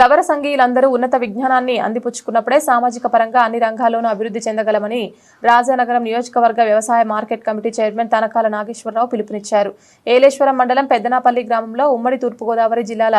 గవర సంఘీయులందరూ ఉన్నత విజ్ఞానాన్ని అందిపుచ్చుకున్నప్పుడే సామాజిక పరంగా అన్ని రంగాల్లోనూ అభివృద్ధి చెందగలమని రాజానగరం నియోజకవర్గ వ్యవసాయ market committee chairman Tanakala Nageswara Rao పిలుపునిచ్చారు. ఏలేశ్వరం మండలం పెద్దనాపల్లి గ్రామంలో ఉమ్మడి తూర్పుగోదావరి జిల్లాల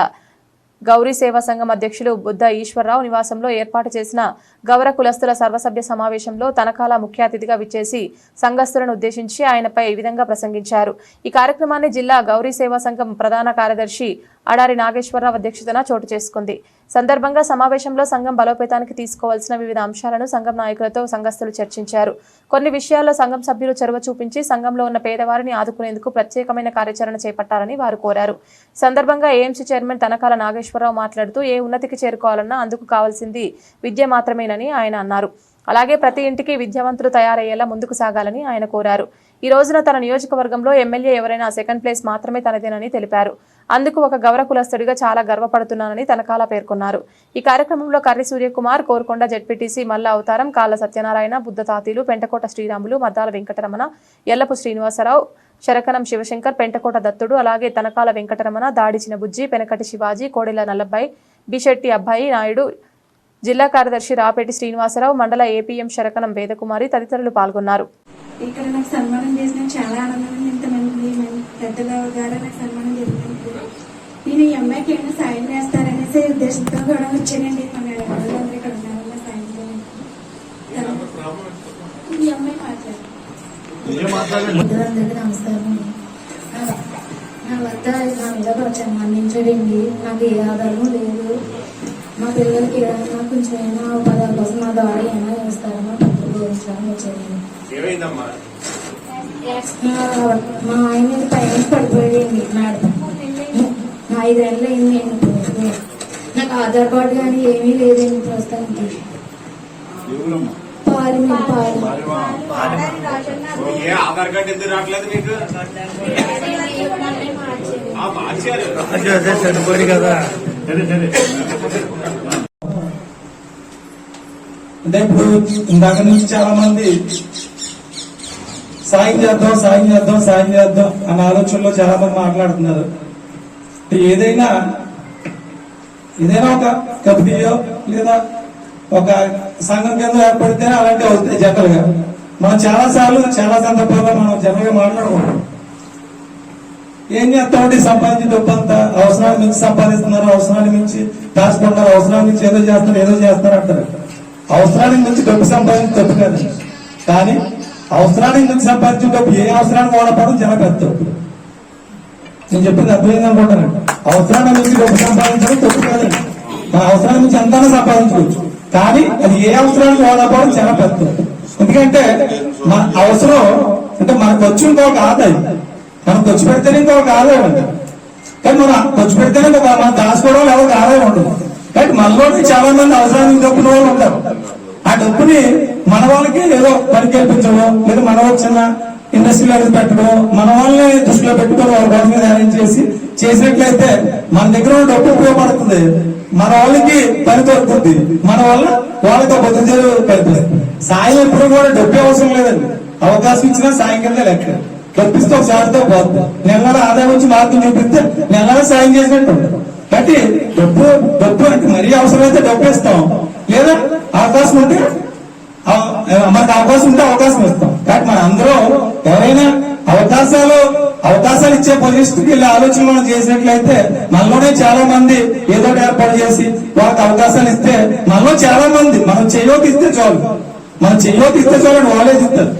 గౌరీ సేవా సంఘం అధ్యక్షులు బుద్ధ ఈశ్వరరావు నివాసంలో ఏర్పాటు చేసిన గౌర కులస్తుల సర్వసభ్య సమావేశంలో తనకాల ముఖ్య అతిథిగా విచ్చేసి సంఘస్థులను ఉద్దేశించి ఆయనపై ఈ విధంగా ప్రసంగించారు. ఈ కార్యక్రమాన్ని జిల్లా గౌరీ సేవా సంఘం ప్రధాన కార్యదర్శి అడారి నాగేశ్వరరావు అధ్యక్షతన చోటు చేసుకుంది. సందర్భంగా సమావేశంలో సంఘం బలోపేతానికి తీసుకోవాల్సిన వివిధ అంశాలను సంఘం నాయకులతో సంఘస్థులు చర్చించారు. కొన్ని విషయాల్లో సంఘం సభ్యులు చొరవ చూపించి సంఘంలో ఉన్న పేదవారిని ఆదుకునేందుకు ప్రత్యేకమైన కార్యాచరణ చేపట్టాలని వారు కోరారు. సందర్భంగా ఏఎంసీ చైర్మన్ తనకాల నాగేశ్వరరావు మాట్లాడుతూ ఏ ఉన్నతికి చేరుకోవాలన్నా అందుకు కావాల్సింది విద్య మాత్రమేనని ఆయన అన్నారు. అలాగే ప్రతి ఇంటికి విద్యావంతులు తయారయ్యేలా ముందుకు సాగాలని ఆయన కోరారు. ఈ రోజున తన నియోజకవర్గంలో ఎమ్మెల్యే ఎవరైనా సెకండ్ ప్లేస్ మాత్రమే తనదేనని తెలిపారు. అందుకు ఒక గౌర కులస్తుడిగా చాలా గర్వపడుతున్నానని తనకాల పేర్కొన్నారు. ఈ కార్యక్రమంలో కర్రి సూర్యకుమార్ కోరుకొండ జడ్పీటీసీ మల్ల అవతారం కాళ్ళ సత్యనారాయణ బుద్ధ తాతీలు పెంటకోట శ్రీరాములు మద్దాల వెంకటరమణ ఎల్లపు శ్రీనివాసరావు శరకనం శివశంకర్ పెంటకోట దత్తుడు అలాగే తనకాల వెంకటరమణ దాడిచిన బుజ్జి పెనకటి శివాజీ కోడెల నల్లబ్బాయి బిశెట్టి అబ్బాయి నాయుడు జిల్లా కార్యదర్శి రాపేటి శ్రీనివాసరావు మండల ఏపీఎం శరకనం వేదకుమారి తదితరులు పాల్గొన్నారు. ఇక్కడ నాకు సన్మానం చేసిన చాలా ఆనందం ఇంతమంది పెద్దల నాకు అమ్మాయికి ఏమైనా సాయం చేస్తారనేసి ఉద్దేశంతో కూడా వచ్చానండి. మన ఇక్కడ ఉన్నారు. సాయం అమ్మాయి మాట్లాడు. అందరికీ నమస్కారం నా- నా వద్ద నా మీద వచ్చాను మన్నించడండి నాకు ఏ ఆధారము లేదు. మా పిల్లలకి ఏదైనా కొంచెం ఏమైనా పదాల కోసం మా ద్వారా ఏమైనా చేస్తారో వచ్చానండి ఏమైందమ్మా? మా- మా ఆయన మీద పైన పడిపోయాడండి. ఐదేళ్ళు అయింది నేను ఇప్పుడు. నాకు ఆధార్ కార్డు కానీ ఏమీ లేదండి ప్రస్తుతానికి. ఆధార్ కార్డు ఎందుకు రావట్లేదు మీకు? కదా. అంటే ఇప్పుడు ఇందాక నుంచి చాలా మంది సాయం చేద్దాం సాయం చేద్దాం సాయం చేద్దాం అన్న ఆలోచనలో చాలా మంది మాట్లాడుతున్నారు. ఏదైనా ఏదైనా ఒక కమిటీయో లేదా ఒక సంఘం కింద ఏర్పడితే అలాంటివి వస్తాయి జనరల్గా మనం చాలా సార్లు చాలా సందర్భాల్లో మనం జనరల్గా మాట్లాడుకుంటాం. ఏం చేస్తామంటే సంపాదించిన డబ్బు అంతా అవసరాన్ని మించి సంపాదిస్తున్నారు అవసరాన్ని మించి దాచుకుంటారు అవసరాన్ని మించి ఏదో చేస్తున్నారు ఏదో చేస్తున్నారు అంటారు. అవసరానికి మించి డబ్బు సంపాదించి తప్పు కాదు. కానీ అవసరానికి మించి సంపాదించిన డబ్బు ఏ అవసరానికి వాడపడం చాలా పెద్ద తప్పు నేను చెప్పింది అర్థమైంది అనుకుంటానండి అవసరాన్ని నుంచి డబ్బు సంపాదించడం తప్పు కాదండి మన అవసరాన్ని నుంచి ఎంతైనా సంపాదించుకోవచ్చు కానీ అది ఏ అవసరానికి వాడకపోవడం చాలా పెద్ద. ఎందుకంటే మన అవసరం అంటే మనకు వచ్చి ఇంకొక ఆదాయం. మనం ఖర్చు పెడితేనే ఇంకొక ఆదాయం అండి కానీ మనం ఖర్చు పెడితేనే ఒక మనం దాచుకోవడం ఎవరికి ఆదాయం ఉండదు కానీ మనలోని చాలా మంది అవసరానికి డబ్బున వాళ్ళు ఉంటారు. ఆ డబ్బుని మన వాళ్ళకి ఏదో పని కల్పించడం లేదా మన వచ్చిన ఇండస్ట్రీలో పెట్టడం మన వాళ్ళని దృష్టిలో పెట్టుకొని వాళ్ళ కోసం మీద అరేంజ్ చేసి చేసినట్లయితే మన దగ్గర ఉన్న డబ్బు ఉపయోగపడుతుంది. మన వాళ్ళకి పని దొరుకుతుంది. మన వల్ల వాళ్ళకి ఒక బతుకు సాయం ఎప్పుడు కూడా డబ్బు అవసరం లేదండి. అవకాశం ఇచ్చినా సాయం కింద లెక్క. కల్పిస్తే ఒకసారితో పోతుంది నెల నెల ఆదాయం వచ్చి మార్గం చూపిస్తే నెల సాయం చేసినట్టు కాబట్టి డబ్బు డబ్బు అంటే మరీ అవసరమైతే డబ్బు ఇస్తాం. లేదా అవకాశం ఉంటే మనకు అవకాశం ఉంటే అవకాశం ఇస్తాం. కాబట్టి ఎవరైనా అవకాశాలు అవకాశాలు ఇచ్చే పరిస్థితికి వెళ్ళి ఆలోచన మనం చేసినట్లయితే మనలోనే చాలా మంది ఏదో ఏర్పాటు చేసి వాళ్ళకి అవకాశాలు ఇస్తే మనలో చాలా మంది మనం చెయ్యోకి ఇస్తే చాలు. మనం చెయ్యోకి ఇస్తే చాలు వాళ్ళే ఇస్తారు